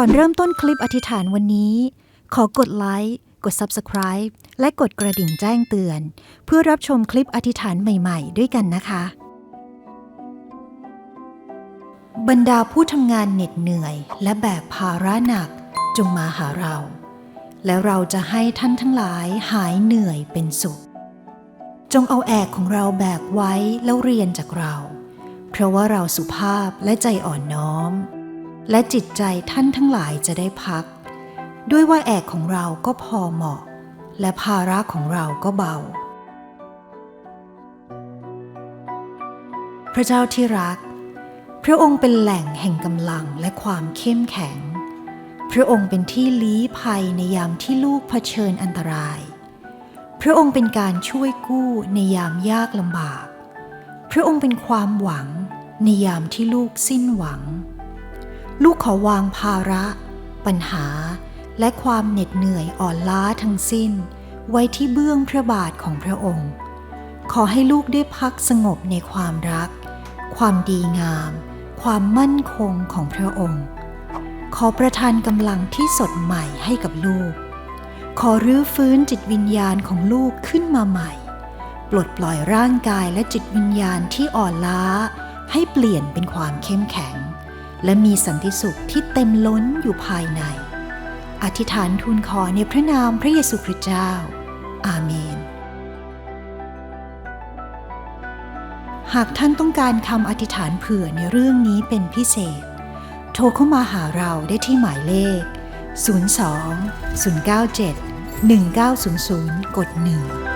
ก่อนเริ่มต้นคลิปอธิษฐานวันนี้ ขอกดไลค์กด Subscribe และกดกระดิ่งแจ้งเตือน เพื่อรับชมคลิปอธิษฐานใหม่ๆ ด้วยกันนะคะ บรรดาผู้ทำงานเหน็ดเหนื่อย และแบกภาระหนักจงมาหาเรา และเราจะให้ท่านทั้งหลายหายเหนื่อยเป็นสุข จงเอาแอกของเราแบกไว้แล้วเรียนจากเรา เพราะว่าเราสุภาพและใจอ่อนน้อม และจิตใจท่านทั้งหลายจะได้พัก ด้วยว่าแอกของเราก็พอเหมาะ และภาระของเราก็เบา พระเจ้าที่รัก พระองค์เป็นแหล่งแห่งกำลังและความเข้มแข็ง พระองค์เป็นที่ลี้ภัยในยามที่ลูกเผชิญอันตราย พระองค์เป็นการช่วยกู้ในยามยากลำบาก พระองค์เป็นความหวังในยามที่ลูกสิ้นหวัง ลูกขอวางภาระ ปัญหาและความเหน็ดเหนื่อยอ่อนล้าทั้งสิ้น ไว้ที่เบื้องพระบาทของพระองค์ ขอให้ลูกได้พักสงบในความรัก ความดีงาม ความมั่นคงของพระองค์ ขอประทานกำลังที่สดใหม่ให้กับลูก ขอรื้อฟื้นจิตวิญญาณของลูกขึ้นมาใหม่ ปลดปล่อยร่างกายและจิตวิญญาณที่อ่อนล้า ให้เปลี่ยนเป็นความเข้มแข็ง และมีสันติสุขที่เต็มล้นอยู่ภายใน อธิษฐานทูลขอในพระนามพระเยซูคริสต์เจ้า อาเมน หากท่านต้องการคำอธิษฐานเผื่อในเรื่องนี้เป็นพิเศษ โทรเข้ามาหาเราได้ที่หมายเลข 02 097 1900 กด 1